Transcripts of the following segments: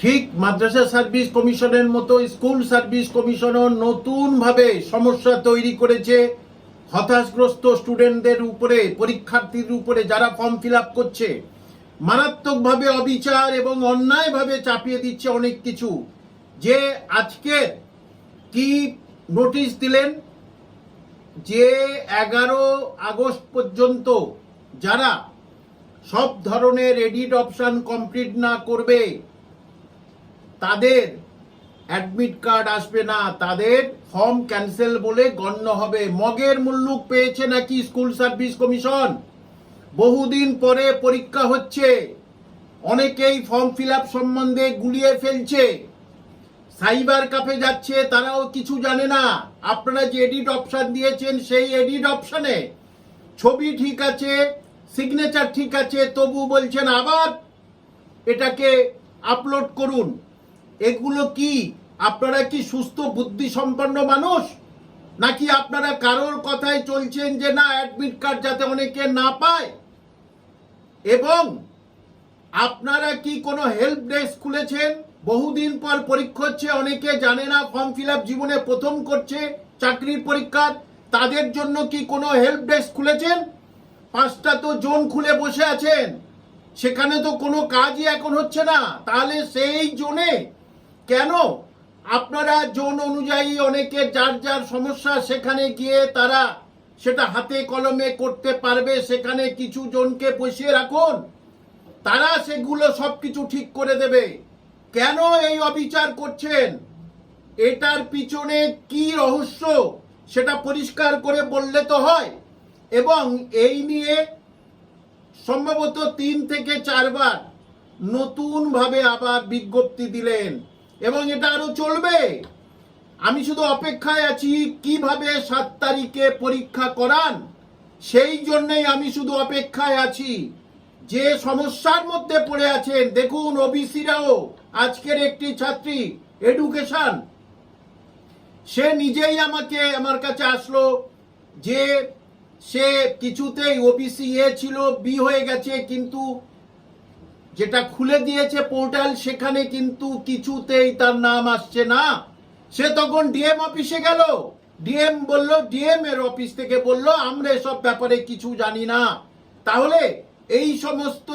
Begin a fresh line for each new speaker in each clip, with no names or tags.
ঠিক মাদ্রাসা সার্ভিস কমিশনের মতো স্কুল সার্ভিস কমিশনও নতুনভাবে সমস্যা তৈরি করেছে। হতাশগ্রস্ত স্টুডেন্টদের উপরে, পরীক্ষার্থীর উপরে যারা ফর্ম ফিল করছে, মারাত্মকভাবে অবিচার এবং অন্যায়ভাবে চাপিয়ে দিচ্ছে অনেক কিছু। যে আজকে কি নোটিশ দিলেন? যে এগারো আগস্ট পর্যন্ত যারা সব ধরনের এডিট অপশান কমপ্লিট না করবে তাদের অ্যাডমিট কার্ড আসবে না, তাদের ফর্ম ক্যান্সেল বলে গণ্য হবে। মগের মুল্লুক পেয়েছে নাকি স্কুল সার্ভিস কমিশন বহুদিন পরে পরীক্ষা হচ্ছে। অনেকেই ফর্ম ফিল সম্বন্ধে গুলিয়ে ফেলছে। সাইবার কাফে যাচ্ছে, তারাও কিছু জানে না। আপনারা যে এডিট অপশান দিয়েছেন, সেই এডিট অপশানে ছবি ঠিক আছে সিগনেচার ঠিক আছে, তবু বলছেন আবার এটাকে আপলোড করুন। এগুলো কি? আপনারা কি সুস্থ বুদ্ধি সম্পন্ন মানুষ? নাকি আপনারা কারোর কথায় চলছেন যে না অ্যাডমিট কার্ড যাতে অনেকে না পায়? এবং আপনারা কি কোনো হেল্প ডেস্ক খুলেছেন? বহুদিন পর পরীক্ষা হচ্ছে, অনেকে জানে না ফর্ম ফিল জীবনে প্রথম করছে চাকরির পরীক্ষার তাদের জন্য কি কোনো হেল্প ডেস্ক খুলেছেন? পাঁচটা তো জোন খুলে বসে আছেন। সেখানে তো কোনো কাজই এখন হচ্ছে না। তাহলে সেই জোনে কেন? আপনারা জোন অনুযায়ী অনেকে যার যার সমস্যা সেখানে গিয়ে তারা সেটা হাতে কলমে করতে পারবে, সেখানে কিছু জনকে বসিয়ে রাখুন। তারা সেগুলো সবকিছু ঠিক করে দেবে। কেন এই অবিচার করছেন? এটার পিছনে কি রহস্য? সেটা পরিষ্কার করে বললে তো হয়। এবং এই নিয়ে সম্ভবত তিন থেকে চারবার নতুনভাবে আবার বিজ্ঞপ্তি দিলেন। এবং এটা আরও চলবে। আমি শুধু অপেক্ষায় আছি, কীভাবে সাত তারিখে পরীক্ষা করান? সেই জন্যই আমি শুধু অপেক্ষায় আছি। যে সমস্যার মধ্যে পড়ে আছেন, দেখুন ওবিসিরাও আজকের একটি ছাত্রী, এডুকেশন। সে নিজেই আমাকে, আমার কাছে আসলো যে সে কিছুতেই ওবিসি এ ছিল, বি হয়ে গেছে, কিন্তু যেটা খুলে দিয়েছে পোর্টাল, সেখানে কিন্তু কিছুতেই তার নাম আসছে না। সে তখন ডিএম অফিসে গেল। ডিএম বলল, ডিএম এর অফিস থেকে বলল, আমরা এসব ব্যাপারে কিছু জানি না। তাহলে এই সমস্ত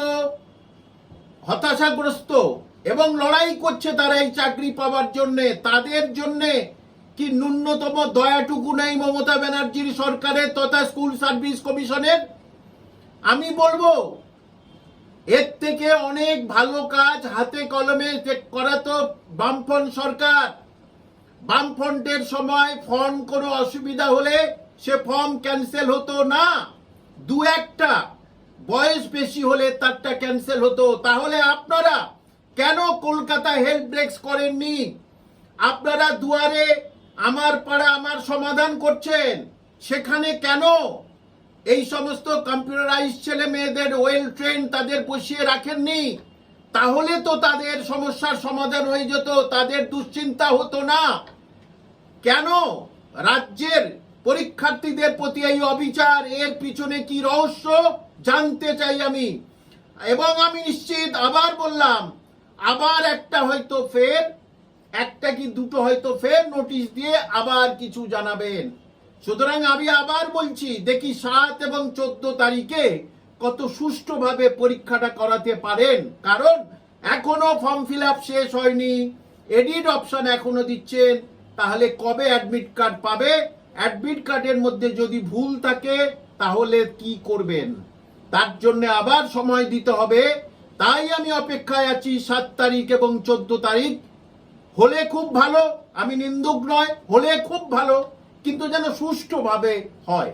হতাশাগ্রস্ত এবং লড়াই করছে তারা এই চাকরি পাওয়ার জন্য, তাদের জন্য কি ন্যূনতম দয়াটুকু নেই মমতা ব্যানার্জির সরকারের তথা স্কুল সার্ভিস কমিশনের? আমি বলব এর থেকে অনেক ভালো কাজ হাতে কলমে যে- করা তো বামফ্রন্ট সরকার। বামফ্রন্টের সময় ফর্ম কোনো অসুবিধা হলে সে ফর্ম ক্যান্সেল হতো না। দু একটা। বয়স বেশি হলে তারটা ক্যান্সেল হতো। তাহলে আপনারা কেন কলকাতা হেল্প ডেস্ক করেননি? আপনারা দুয়ারে আমার পাড়া আমার সমাধান করছেন। সেখানে কেন এই সমস্ত কম্পিউটারাইজ ছেলে মেয়েদের ওয়েল ট্রেন তাদের বসিয়ে রাখেননি। তাহলে তো তাদের সমস্যার সমাধান হয়ে যেত, তাদের দুশ্চিন্তা হতো না। কেন? রাজ্যের পরীক্ষার্থীদের প্রতি এই অবিচার, এর পিছনে কি রহস্য? জানতে চাই আমি। এবং আমি নিশ্চিত, আবার বললাম, আবার একটা হয়তো ফের একটা কি দুটো হয়তো ফের নোটিশ দিয়ে আবার কিছু জানাবেন। সুতরাং আমি আবার বলছি, দেখি সাত এবং চোদ্দ তারিখে কত সুষ্ঠুভাবে পরীক্ষাটা করাতে পারেন। কারণ এখনও ফর্ম ফিল শেষ হয়নি, এডিট অপশন এখনও দিচ্ছেন, তাহলে কবে অ্যাডমিট কার্ড পাবে? অ্যাডমিট কার্ডের মধ্যে যদি ভুল থাকে, তাহলে কি করবেন? তার জন্য আবার সময় দিতে হবে। তাই আমি অপেক্ষায় আছি, সাত তারিখ এবং চোদ্দ তারিখ। হলে খুব ভালো, আমি নিন্দুক নয়, হলে খুব ভালো। কিন্তু যেন সুষ্ঠুভাবে হয়।